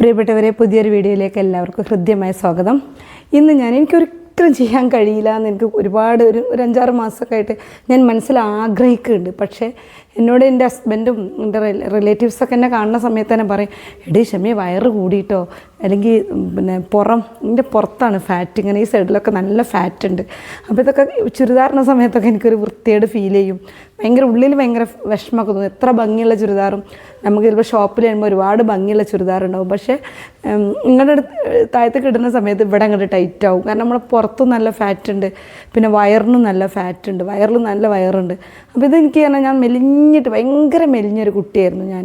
പ്രിയപ്പെട്ടവരെ പുതിയൊരു വീഡിയോയിലേക്ക് എല്ലാവർക്കും ഹൃദ്യമായ സ്വാഗതം. ഇന്ന് ഞാൻ എനിക്കൊരിക്കലും ചെയ്യാൻ കഴിയില്ല എന്ന് എനിക്ക് ഒരുപാട് ഒരു ഒരു അഞ്ചാറ് മാസമൊക്കെ ആയിട്ട് ഞാൻ മനസ്സിൽ ആഗ്രഹിക്കുന്നുണ്ട്. പക്ഷേ എന്നോട് എന്റെ ഹസ്ബൻഡും എന്റെ റിലേറ്റീവ്സൊക്കെ എന്നെ കാണുന്ന സമയത്ത് തന്നെ പറയും എടീ ക്ഷമി വയറ് കൂടിയിട്ടോ? അല്ലെങ്കിൽ പിന്നെ പുറം എന്റെ പുറത്താണ് ഫാറ്റ് ഇങ്ങനെ ഈ സൈഡിലൊക്കെ നല്ല ഫാറ്റ് ഉണ്ട്. അപ്പോൾ ഇതൊക്കെ ചുരിദാറിന്റെ സമയത്തൊക്കെ എനിക്കൊരു വൃത്തിയേട് ഫീൽ ചെയ്യും. ഭയങ്കര ഉള്ളിൽ ഭയങ്കര വിഷമമൊക്കെ തോന്നും. എത്ര ഭംഗിയുള്ള ചുരിദാറും. നമുക്ക് ചിലപ്പോൾ ഷോപ്പിൽ വരുമ്പോൾ ഒരുപാട് ഭംഗിയുള്ള ചുരിദാറുണ്ടാവും പക്ഷേ ഇങ്ങോട്ട് താഴത്തേക്ക് ഇടുന്ന സമയത്ത് ഇവിടെ അങ്ങോട്ട് ടൈറ്റ് ആവും. കാരണം നമ്മൾ പുറത്തും നല്ല ഫാറ്റ് ഉണ്ട്. പിന്നെ വയറിനും നല്ല ഫാറ്റ് ഉണ്ട്. വയറിലും നല്ല വയറുണ്ട്. അപ്പോൾ ഇത് എനിക്ക് പറഞ്ഞാൽ ഞാൻ മെലിഞ്ഞിട്ട് ഭയങ്കര മെലിഞ്ഞൊരു കുട്ടിയായിരുന്നു ഞാൻ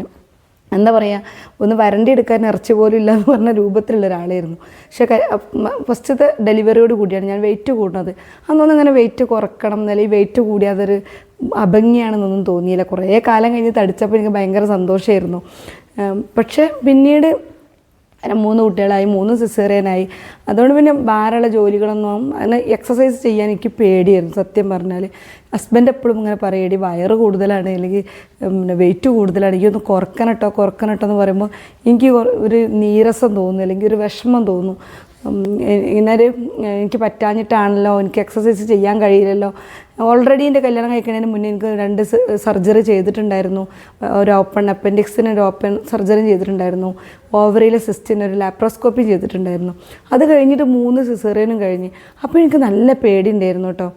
എന്താ പറയുക ഒന്ന് വരണ്ടി എടുക്കാൻ ഇറച്ചി പോലും ഇല്ല എന്ന് പറഞ്ഞ രൂപത്തിലുള്ള ഒരാളായിരുന്നു. പക്ഷേ ഫസ്റ്റത്തെ ഡെലിവറിയോട് കൂടിയാണ് ഞാൻ വെയിറ്റ് കൂടുന്നത് അന്നൊന്നും അങ്ങനെ വെയിറ്റ് കുറക്കണം ഈ വെയിറ്റ് കൂടിയാതൊരു അഭംഗിയാണെന്നൊന്നും തോന്നിയില്ല. കുറേ കാലം കഴിഞ്ഞ് തടിച്ചപ്പോൾ എനിക്ക് ഭയങ്കര സന്തോഷമായിരുന്നു. പക്ഷേ പിന്നീട് അങ്ങനെ മൂന്ന് കുട്ടികളായി മൂന്ന് സിസേറിയനായി അതുകൊണ്ട് പിന്നെ ഭാരമുള്ള ജോലികളൊന്നും അങ്ങനെ എക്സസൈസ് ചെയ്യാൻ എനിക്ക് പേടിയായിരുന്നു സത്യം പറഞ്ഞാൽ ഹസ്ബൻഡ് എപ്പോഴും ഇങ്ങനെ പറയടി വയറ് കൂടുതലാണ് അല്ലെങ്കിൽ പിന്നെ വെയിറ്റ് കൂടുതലാണ് എനിക്കൊന്ന് കുറക്കണട്ടോ കുറക്കണട്ടോ എന്ന് പറയുമ്പോൾ എനിക്ക് ഒരു നീരസം തോന്നുന്നു അല്ലെങ്കിൽ ഒരു വിഷമം തോന്നും. ഉം, എ- ഇങ്ങനെ ഒരു എനിക്ക് പറ്റാഞ്ഞിട്ടാണല്ലോ എനിക്ക് എക്സസൈസ് ചെയ്യാൻ കഴിയില്ലല്ലോ. ഓൾറെഡി എന്റെ കല്യാണം കഴിക്കുന്നതിന് മുന്നേ എനിക്ക് രണ്ട് സർജറി ചെയ്തിട്ടുണ്ടായിരുന്നു. ഒരു ഓപ്പൺ അപ്പൻഡിക്സിന് ഒരു ഓപ്പൺ സർജറി ചെയ്തിട്ടുണ്ടായിരുന്നു. ഓവറിയിലെ സിസ്റ്റിന് ഒരു ലാപ്രോസ്കോപ്പി ചെയ്തിട്ടുണ്ടായിരുന്നു. അത് കഴിഞ്ഞിട്ട് മൂന്ന് സിസേറിയനും കഴിഞ്ഞ്. അപ്പോൾ എനിക്ക് നല്ല പേടി ഉണ്ടായിരുന്നു കേട്ടോ.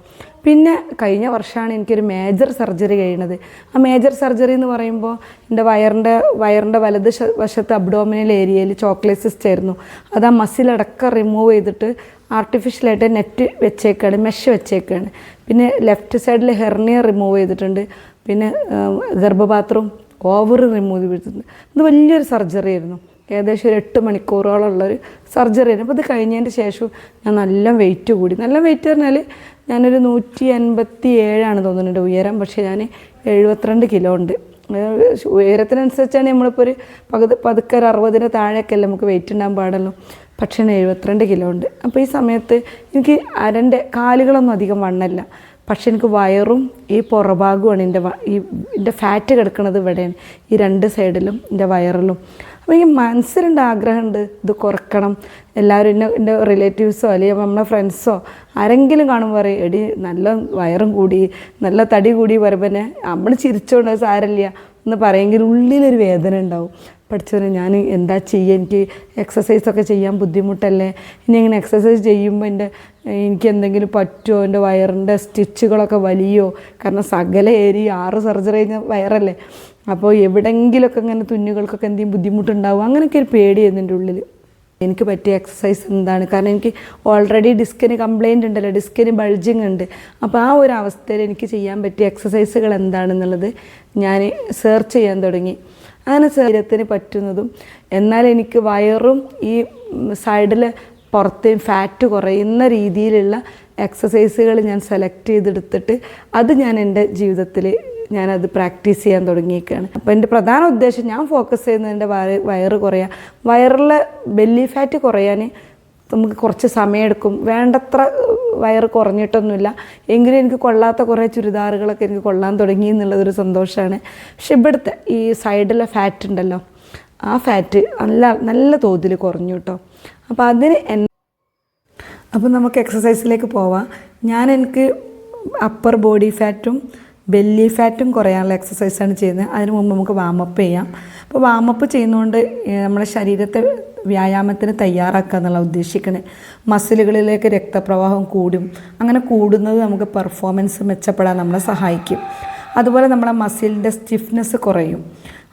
പിന്നെ കഴിഞ്ഞ വർഷമാണ് എനിക്കൊരു മേജർ സർജറി കഴിയണത് ആ മേജർ സർജറി എന്ന് പറയുമ്പോൾ എന്റെ വയറിന്റെ വയറിന്റെ വലത് വശത്ത് അബ്ഡോമിനൽ ഏരിയയിൽ ചോക്ലേറ്റ് സിസ്റ്റ് ആയിരുന്നു. അത് ആ മസിലടക്കം റിമൂവ് ചെയ്തിട്ട് ആർട്ടിഫിഷ്യലായിട്ട് നെറ്റ് വെച്ചേക്കാണ് മെഷ് വെച്ചേക്കാണ്. പിന്നെ ലെഫ്റ്റ് സൈഡിൽ ഹെർണിയ റിമൂവ് ചെയ്തിട്ടുണ്ട്. പിന്നെ ഗർഭപാത്രവും ഗർഭപാത്രം ഓവർ റിമൂവ് ചെയ്തിട്ടുണ്ട്. ഇത് വലിയൊരു സർജറി ആയിരുന്നു. ഏകദേശം ഒരു എട്ട് മണിക്കൂറോളം ഉള്ളൊരു സർജറി ആയിരുന്നു. അപ്പോൾ ഇത് കഴിഞ്ഞതിന്റെ ശേഷം ഞാൻ നല്ല വെയിറ്റ് കൂടി. നല്ല വെയിറ്റ് പറഞ്ഞാൽ ഞാനൊരു നൂറ്റി അൻപത്തി ഏഴാണ് തോന്നുന്നുണ്ട് ഉയരം പക്ഷേ ഞാൻ എഴുപത്തിരണ്ട് കിലോ ഉണ്ട്. ഉയരത്തിനനുസരിച്ചാണ് നമ്മളിപ്പോൾ ഒരു പകുതി പതുക്കെ ഒരു അറുപതിന് താഴെയൊക്കെ അല്ലേ നമുക്ക് വെയിറ്റ് ഉണ്ടാകാൻ പാടുള്ളൂ. പക്ഷേ എഴുപത്തിരണ്ട് കിലോ ഉണ്ട്. അപ്പോൾ ഈ സമയത്ത് എനിക്ക് അരന്റെ കാലുകളൊന്നും അധികം വണ്ണല്ല. പക്ഷെ എനിക്ക് വയറും ഈ പുറഭാഗമാണ് എന്റെ ഈ എന്റെ ഫാറ്റ് കിടക്കുന്നത് ഇവിടെയാണ്. ഈ രണ്ട് സൈഡിലും എന്റെ വയറിലും. അപ്പോൾ എനിക്ക് മനസ്സിലുണ്ട് ആഗ്രഹമുണ്ട് ഇത് കുറക്കണം. എല്ലാവരും എന്നെ എന്റെ റിലേറ്റീവ്സോ അല്ലെങ്കിൽ നമ്മളെ ഫ്രണ്ട്സോ ആരെങ്കിലും കാണുമ്പോൾ പറയും എടി നല്ല വയറും കൂടി നല്ല തടി കൂടി പറയുമ്പോൾ തന്നെ നമ്മൾ ചിരിച്ചുകൊണ്ട് സാരമില്ല. എന്ന് പറയുമെങ്കിൽ ഉള്ളിലൊരു വേദന ഉണ്ടാവും. പഠിച്ചവരെ ഞാൻ എന്താ ചെയ്യുക? എനിക്ക് എക്സസൈസൊക്കെ ചെയ്യാൻ ബുദ്ധിമുട്ടല്ലേ? ഇനി ഇങ്ങനെ എക്സസൈസ് ചെയ്യുമ്പോൾ എന്റെ എനിക്ക് എന്തെങ്കിലും പറ്റുമോ എന്റെ വയറിന്റെ സ്റ്റിച്ചുകളൊക്കെ വലിയോ? കാരണം സകല ഏരിയ ആറ് സർജറി കഴിഞ്ഞ വയറല്ലേ? അപ്പോൾ എവിടെയെങ്കിലുമൊക്കെ ഇങ്ങനെ തുന്നുകൾക്കൊക്കെ എന്തെങ്കിലും ബുദ്ധിമുട്ടുണ്ടാവും. അങ്ങനെയൊക്കെ ഒരു പേടിയായിരുന്നു എന്റെ ഉള്ളിൽ എനിക്ക് പറ്റിയ എക്സസൈസ് എന്താണ്? കാരണം എനിക്ക് ഓൾറെഡി ഡിസ്കിന് കംപ്ലൈന്റ് ഉണ്ടല്ലോ. ഡിസ്കിന് ബൾജിങ് ഉണ്ട്. അപ്പോൾ ആ ഒരു അവസ്ഥയിൽ എനിക്ക് ചെയ്യാൻ പറ്റിയ എക്സസൈസുകൾ എന്താണെന്നുള്ളത് ഞാൻ സെർച്ച് ചെയ്യാൻ തുടങ്ങി. അങ്ങനെ ശരീരത്തിന് പറ്റുന്നതും എന്നാൽ എനിക്ക് വയറും ഈ സൈഡിൽ പുറത്തേയും ഫാറ്റ് കുറയുന്ന രീതിയിലുള്ള എക്സസൈസുകൾ ഞാൻ സെലക്ട് ചെയ്തെടുത്തിട്ട് അത് ഞാൻ എന്റെ ജീവിതത്തിൽ ഞാനത് പ്രാക്ടീസ് ചെയ്യാൻ തുടങ്ങിയേക്കാണ്. അപ്പോൾ എന്റെ പ്രധാന ഉദ്ദേശം ഞാൻ ഫോക്കസ് ചെയ്യുന്നത് എന്റെ വയറ് കുറയാൻ വയറിലെ ബെല്ലി ഫാറ്റ് കുറയാൻ നമുക്ക് കുറച്ച് സമയമെടുക്കും വേണ്ടത്ര വയറ് കുറഞ്ഞിട്ടൊന്നുമില്ല. എങ്കിലും എനിക്ക് കൊള്ളാത്ത കുറേ ചുരിദാറുകളൊക്കെ എനിക്ക് കൊള്ളാൻ തുടങ്ങി എന്നുള്ളതൊരു സന്തോഷമാണ് പക്ഷെ ഇവിടുത്തെ ഈ സൈഡിലെ ഫാറ്റ് ഉണ്ടല്ലോ ആ ഫാറ്റ് നല്ല നല്ല തോതിൽ കുറഞ്ഞു കേട്ടോ അപ്പോൾ അതിന് എൻ അപ്പോൾ നമുക്ക് എക്സസൈസിലേക്ക് പോവാം. ഞാൻ എനിക്ക് അപ്പർ ബോഡി ഫാറ്റും ബെല്ലി ഫാറ്റും കുറയാനുള്ള എക്സസൈസാണ് ചെയ്യുന്നത്. അതിന് മുമ്പ് നമുക്ക് വാമപ്പ് ചെയ്യാം. അപ്പോൾ വാമപ്പ് ചെയ്യുന്നതുകൊണ്ട് നമ്മുടെ ശരീരത്തെ വ്യായാമത്തിന് തയ്യാറാക്കുക എന്നുള്ള ഉദ്ദേശിക്കുന്നത് മസിലുകളിലേക്ക് രക്തപ്രവാഹം കൂടും. അങ്ങനെ കൂടുന്നത് നമുക്ക് പെർഫോമൻസ് മെച്ചപ്പെടാൻ നമ്മളെ സഹായിക്കും. അതുപോലെ നമ്മളെ മസിലിന്റെ സ്റ്റിഫ്നെസ് കുറയും.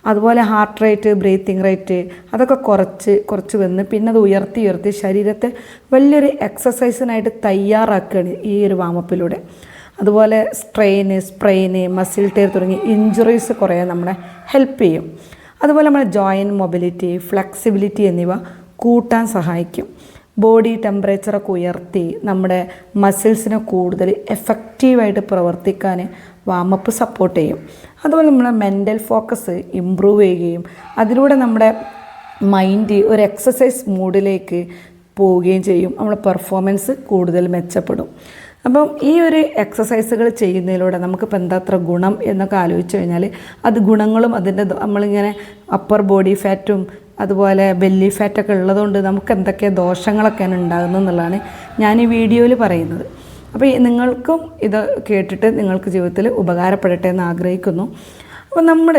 അതുപോലെ ഹാർട്ട് റേറ്റ് ബ്രീത്തിങ് റേറ്റ് അതൊക്കെ കുറച്ച് കുറച്ച് വന്ന് പിന്നെ അത് ഉയർത്തി ഉയർത്തി ശരീരത്തെ വലിയൊരു എക്സസൈസിനായിട്ട് തയ്യാറാക്കുകയാണ് ഈ ഒരു വാമപ്പിലൂടെ അതുപോലെ സ്ട്രെയിന് സ്പ്രെയിന് മസിൽ ടേർ തുടങ്ങി ഇഞ്ചുറീസ് കുറേ നമ്മളെ ഹെൽപ്പ് ചെയ്യും. അതുപോലെ നമ്മുടെ ജോയിന്റ് മൊബിലിറ്റി ഫ്ലെക്സിബിലിറ്റി എന്നിവ കൂട്ടാൻ സഹായിക്കും. ബോഡി ടെമ്പറേച്ചറൊക്കെ ഉയർത്തി നമ്മുടെ മസിൽസിനെ കൂടുതൽ എഫക്റ്റീവായിട്ട് പ്രവർത്തിക്കാൻ വാമപ്പ് സപ്പോർട്ട് ചെയ്യും. അതുപോലെ നമ്മുടെ മെന്റൽ ഫോക്കസ് ഇമ്പ്രൂവ് ചെയ്യുകയും അതിലൂടെ നമ്മുടെ മൈൻഡ് ഒരു എക്സസൈസ് മൂഡിലേക്ക് പോവുകയും ചെയ്യും. നമ്മുടെ പെർഫോമൻസ് കൂടുതൽ മെച്ചപ്പെടും. അപ്പം ഈ ഒരു എക്സസൈസുകൾ ചെയ്യുന്നതിലൂടെ നമുക്കിപ്പോൾ എന്താ അത്ര ഗുണം എന്നൊക്കെ ആലോചിച്ച് കഴിഞ്ഞാൽ അത് ഗുണങ്ങളും അതിന്റെ നമ്മളിങ്ങനെ അപ്പർ ബോഡി ഫാറ്റും അതുപോലെ ബെല്ലി ഫാറ്റൊക്കെ ഉള്ളതുകൊണ്ട് നമുക്ക് എന്തൊക്കെ ദോഷങ്ങളൊക്കെയാണ് ഉണ്ടാകുന്നത് എന്നുള്ളതാണ് ഞാൻ ഈ വീഡിയോയിൽ പറയുന്നത്. അപ്പോൾ നിങ്ങൾക്കും ഇത് കേട്ടിട്ട് നിങ്ങൾക്ക് ജീവിതത്തിൽ ഉപകാരപ്പെടട്ടെ എന്ന് ആഗ്രഹിക്കുന്നു. അപ്പോൾ നമ്മൾ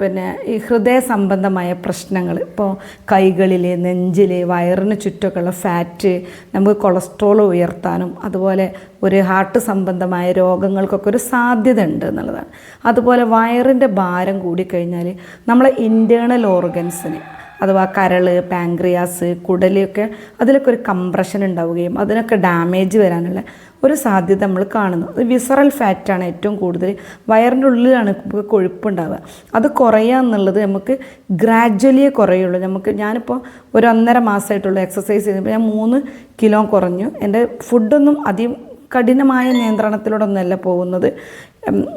പിന്നെ ഈ ഹൃദയ സംബന്ധമായ പ്രശ്നങ്ങൾ ഇപ്പോൾ കൈകളിൽ നെഞ്ചിൽ വയറിന് ചുറ്റൊക്കെയുള്ള ഫാറ്റ് നമുക്ക് കൊളസ്ട്രോൾ ഉയർത്താനും അതുപോലെ ഒരു ഹാർട്ട് സംബന്ധമായ രോഗങ്ങൾക്കൊക്കെ ഒരു സാധ്യത ഉണ്ട് എന്നുള്ളതാണ്. അതുപോലെ വയറിന്റെ ഭാരം കൂടിക്കഴിഞ്ഞാൽ നമ്മളെ ഇന്റേർണൽ ഓർഗൻസിന് അഥവാ കരൾ പാങ്ക്രിയാസ് കുടലൊക്കെ അതിലൊക്കെ ഒരു കംപ്രഷൻ ഉണ്ടാവുകയും അതിനൊക്കെ ഡാമേജ് വരാനുള്ള ഒരു സാധ്യത നമ്മൾ കാണുന്നു. അത് വിസറൽ ഫാറ്റാണ് ഏറ്റവും കൂടുതൽ. വയറിന്റെ ഉള്ളിലാണ് നമുക്ക് കൊഴുപ്പുണ്ടാവുക. അത് കുറയുക എന്നുള്ളത് നമുക്ക് ഗ്രാജ്വലിയേ കുറയുള്ളൂ. നമുക്ക് ഞാനിപ്പോൾ ഒരു ഒന്നര മാസമായിട്ടുള്ള എക്സസൈസ് ചെയ്തപ്പോൾ ഞാൻ മൂന്ന് കിലോ കുറഞ്ഞു. എന്റെ ഫുഡൊന്നും അധികം കഠിനമായ നിയന്ത്രണത്തിലൂടെ ഒന്നുമല്ല പോകുന്നത്.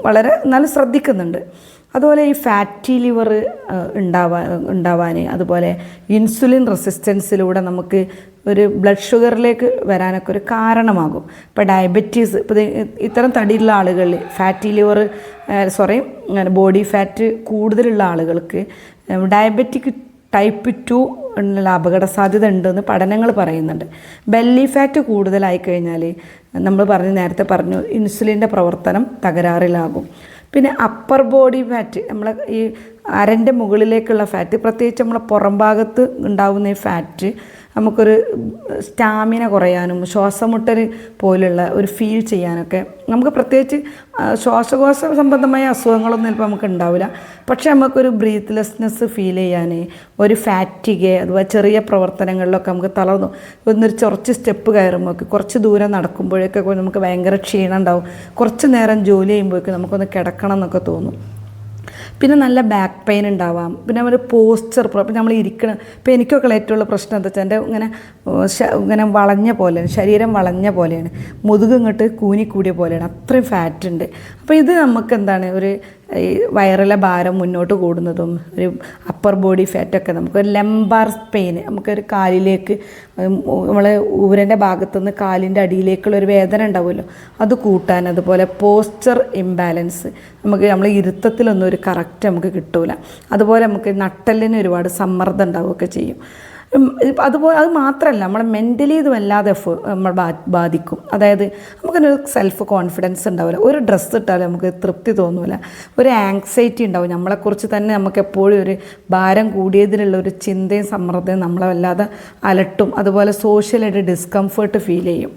വളരെ നല്ല ശ്രദ്ധിക്കുന്നുണ്ട്. അതുപോലെ ഈ ഫാറ്റി ലിവർ ഉണ്ടാവാൻ ഉണ്ടാവാൻ അതുപോലെ ഇൻസുലിൻ റെസിസ്റ്റൻസിലൂടെ നമുക്ക് ഒരു ബ്ലഡ് ഷുഗറിലേക്ക് വരാനൊക്കെ ഒരു കാരണമാകും. ഇപ്പോൾ ഡയബറ്റീസ് ഇപ്പോൾ ഇത്തരം തടിയുള്ള ആളുകളിൽ fatty liver sorry body fat കൂടുതലുള്ള ആളുകൾക്ക് ഡയബറ്റിക് ടൈപ്പ് ടു ഉള്ള അപകട സാധ്യത ഉണ്ടെന്ന് പഠനങ്ങൾ പറയുന്നുണ്ട്. ബെല്ലി ഫാറ്റ് കൂടുതലായി കഴിഞ്ഞാൽ നമ്മൾ പറഞ്ഞ് നേരത്തെ പറഞ്ഞു ഇൻസുലിന്റെ പ്രവർത്തനം തകരാറിലാകും. പിന്നെ അപ്പർ ബോഡി ഫാറ്റ് നമ്മളെ ഈ അരന്റെ മുകളിലേക്കുള്ള ഫാറ്റ് പ്രത്യേകിച്ച് നമ്മളെ പുറം ഭാഗത്ത് ഉണ്ടാകുന്ന ഈ ഫാറ്റ് നമുക്കൊരു സ്റ്റാമിന കുറയാനും ശ്വാസമുട്ടൽ പോലുള്ള ഒരു ഫീൽ ചെയ്യാനൊക്കെ നമുക്ക് പ്രത്യേകിച്ച് ശ്വാസകോശ സംബന്ധമായ അസുഖങ്ങളൊന്നും ചിലപ്പോൾ നമുക്ക് ഉണ്ടാവില്ല. പക്ഷേ നമുക്കൊരു ബ്രീത്ത്ലെസ്നെസ് ഫീൽ ചെയ്യാൻ ഒരു ഫാറ്റിക് അഥവാ ചെറിയ പ്രവർത്തനങ്ങളിലൊക്കെ നമുക്ക് തളർന്നു. ഒന്നൊരു കുറച്ച് സ്റ്റെപ്പ് കയറുമ്പോൾ കുറച്ച് ദൂരം നടക്കുമ്പോഴേക്കൊക്കെ നമുക്ക് ഭയങ്കര ക്ഷീണം ഉണ്ടാവും കുറച്ച് നേരം ജോലി ചെയ്യുമ്പോഴേക്കും നമുക്കൊന്ന് കിടക്കണം എന്നൊക്കെ തോന്നും. പിന്നെ നല്ല ബാക്ക് പെയിൻ ഉണ്ടാവാം. പിന്നെ ഒരു പോസ്ചർ ഇപ്പം നമ്മൾ ഇരിക്കണം ഇപ്പം എനിക്കൊക്കെ ഏറ്റവും ഉള്ള പ്രശ്നം എന്താ വെച്ചാൽ എന്റെ ഇങ്ങനെ ഇങ്ങനെ വളഞ്ഞ പോലെയാണ്. ശരീരം വളഞ്ഞ പോലെയാണ്. മുതുക് ഇങ്ങോട്ട് കൂനിക്കൂടിയ പോലെയാണ്. അത്രയും ഫാറ്റ് ഉണ്ട്. അപ്പോൾ ഇത് നമുക്ക് എന്താണ്? ഒരു ഈ വയറിലെ ഭാരം മുന്നോട്ട് കൂടുന്നതും ഒരു അപ്പർ ബോഡി ഫാറ്റൊക്കെ നമുക്ക് ലെംബാർ പെയിൻ നമുക്കൊരു കാലിലേക്ക് നമ്മൾ ഊരന്റെ ഭാഗത്തുനിന്ന് കാലിന്റെ അടിയിലേക്കുള്ള ഒരു വേദന ഉണ്ടാവുമല്ലോ അത് കൂട്ടാൻ അതുപോലെ പോസ്ചർ ഇംബാലൻസ് നമുക്ക് നമ്മൾ ഇരുത്തത്തിലൊന്നും ഒരു കറക്റ്റ് നമുക്ക് കിട്ടൂല. അതുപോലെ നമുക്ക് നട്ടലിന് ഒരുപാട് സമ്മർദ്ദം ഉണ്ടാവുകയൊക്കെ ചെയ്യും. അതുപോലെ അത് മാത്രമല്ല നമ്മളെ മെന്റലി ഇത് വല്ലാതെ നമ്മൾ ബാധിക്കും. അതായത് നമുക്കൊരു സെൽഫ് കോൺഫിഡൻസ് ഉണ്ടാവില്ല. ഒരു ഡ്രസ്സ് ഇട്ടാലും നമുക്ക് തൃപ്തി തോന്നില്ല ഒരു ആങ്സൈറ്റി ഉണ്ടാവും. നമ്മളെക്കുറിച്ച് തന്നെ നമുക്ക് എപ്പോഴും ഒരു ഭാരം കൂടിയതിലുള്ള ഒരു ചിന്തയും സമ്മർദ്ദവും നമ്മളെ വല്ലാതെ അലട്ടും. അതുപോലെ സോഷ്യലായിട്ട് ഡിസ്കംഫേർട്ട് ഫീൽ ചെയ്യും.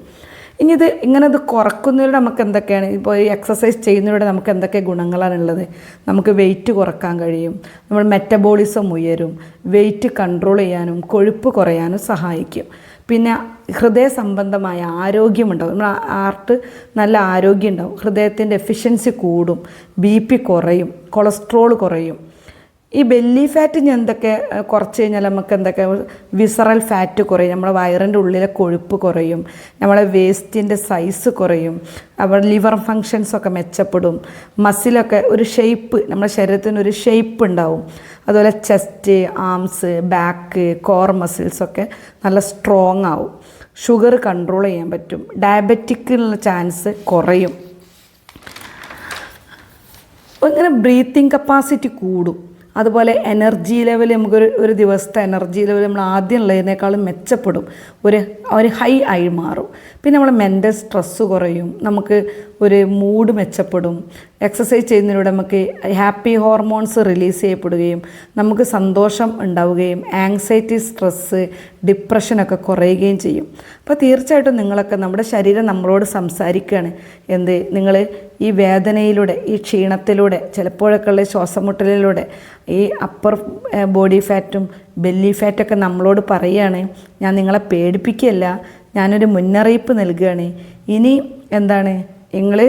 ഇനി ഇത് ഇങ്ങനെ ഇത് കുറക്കുന്നതിലൂടെ നമുക്ക് എന്തൊക്കെയാണ്? ഇപ്പോൾ ഈ എക്സസൈസ് ചെയ്യുന്നതിലൂടെ നമുക്ക് എന്തൊക്കെ ഗുണങ്ങളാണ് ഉള്ളത്? നമുക്ക് വെയിറ്റ് കുറയ്ക്കാൻ കഴിയും നമ്മൾ മെറ്റബോളിസം ഉയരും വെയിറ്റ് കൺട്രോൾ ചെയ്യാനും കൊഴുപ്പ് കുറയാനും സഹായിക്കും. പിന്നെ ഹൃദയ സംബന്ധമായ ആരോഗ്യമുണ്ടാവും നമ്മൾ ആർട്ട് നല്ല ആരോഗ്യം ഉണ്ടാവും. ഹൃദയത്തിന്റെ എഫിഷ്യൻസി കൂടും ബി പി കുറയും കൊളസ്ട്രോൾ കുറയും. ഈ ബെല്ലി ഫാറ്റ് ഞാൻ എന്തൊക്കെ കുറച്ച് കഴിഞ്ഞാൽ നമുക്ക് എന്തൊക്കെ? വിസറൽ ഫാറ്റ് കുറയും നമ്മുടെ വയറിന്റെ ഉള്ളിലെ കൊഴുപ്പ് കുറയും നമ്മളെ വേസ്റ്റിന്റെ സൈസ് കുറയും അവിടെ ലിവർ ഫങ്ഷൻസൊക്കെ മെച്ചപ്പെടും മസിലൊക്കെ ഒരു ഷേപ്പ് നമ്മുടെ ശരീരത്തിന് ഒരു ഷേപ്പ് ഉണ്ടാവും. അതുപോലെ ചെസ്റ്റ് ആംസ് ബാക്ക് കോർ മസിൽസൊക്കെ നല്ല സ്ട്രോങ് ആവും. ഷുഗർ കൺട്രോൾ ചെയ്യാൻ പറ്റും. ഡയബറ്റിക്കുള്ള ചാൻസ് കുറയും. ഇങ്ങനെ ബ്രീത്തിങ് കപ്പാസിറ്റി കൂടും. അതുപോലെ എനർജി ലെവൽ നമുക്കൊരു ഒരു ദിവസത്തെ എനർജി ലെവൽ നമ്മൾ ആദ്യം ഉള്ളതിനേക്കാളും മെച്ചപ്പെടും. ഒരു ഒരു ഹൈ ആയി മാറും. പിന്നെ നമ്മൾ മെന്റൽ സ്ട്രെസ്സ് കുറയും. നമുക്ക് ഒരു മൂഡ് മെച്ചപ്പെടും. എക്സസൈസ് ചെയ്യുന്നതിലൂടെ നമുക്ക് ഹാപ്പി ഹോർമോൺസ് റിലീസ് ചെയ്യപ്പെടുകയും നമുക്ക് സന്തോഷം ഉണ്ടാവുകയും ആങ്സൈറ്റി സ്ട്രെസ്സ് ഡിപ്രഷനൊക്കെ കുറയുകയും ചെയ്യും. അപ്പോൾ തീർച്ചയായിട്ടും നിങ്ങളൊക്കെ നമ്മുടെ ശരീരം നമ്മളോട് സംസാരിക്കുകയാണ്. എന്ത്? നിങ്ങൾ ഈ വേദനയിലൂടെ ഈ ക്ഷീണത്തിലൂടെ ചിലപ്പോഴൊക്കെ ഉള്ള ശ്വാസമുട്ടലിലൂടെ ഈ അപ്പർ ബോഡി ഫാറ്റും ബെല്ലി ഫാറ്റൊക്കെ നമ്മളോട് പറയുകയാണ്. ഞാൻ നിങ്ങളെ പേടിപ്പിക്കുകയല്ല. ഞാനൊരു മുന്നറിയിപ്പ് നൽകുകയാണ്. ഇനി എന്താണ്? നിങ്ങൾ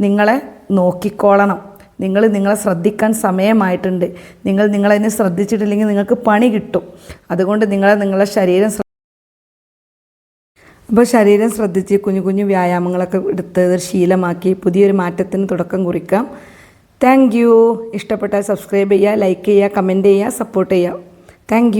നിങ്ങളെ നോക്കിക്കോളണം. നിങ്ങൾ നിങ്ങളെ ശ്രദ്ധിക്കാൻ സമയമായിട്ടുണ്ട്. നിങ്ങൾ നിങ്ങളതിനെ ശ്രദ്ധിച്ചിട്ടില്ലെങ്കിൽ നിങ്ങൾക്ക് പണി കിട്ടും. അതുകൊണ്ട് നിങ്ങളെ നിങ്ങളെ ശരീരം അപ്പോൾ ശരീരം ശ്രദ്ധിച്ച് കുഞ്ഞു കുഞ്ഞു വ്യായാമങ്ങളൊക്കെ എടുത്ത് ശീലമാക്കി പുതിയൊരു മാറ്റത്തിന് തുടക്കം കുറിക്കാം. Thank you. ഇഷ്ടപ്പെട്ടാൽ സബ്സ്ക്രൈബ് ചെയ്യുക ലൈക്ക് ചെയ്യുക കമന്റ് ചെയ്യുക സപ്പോർട്ട് ചെയ്യുക. താങ്ക്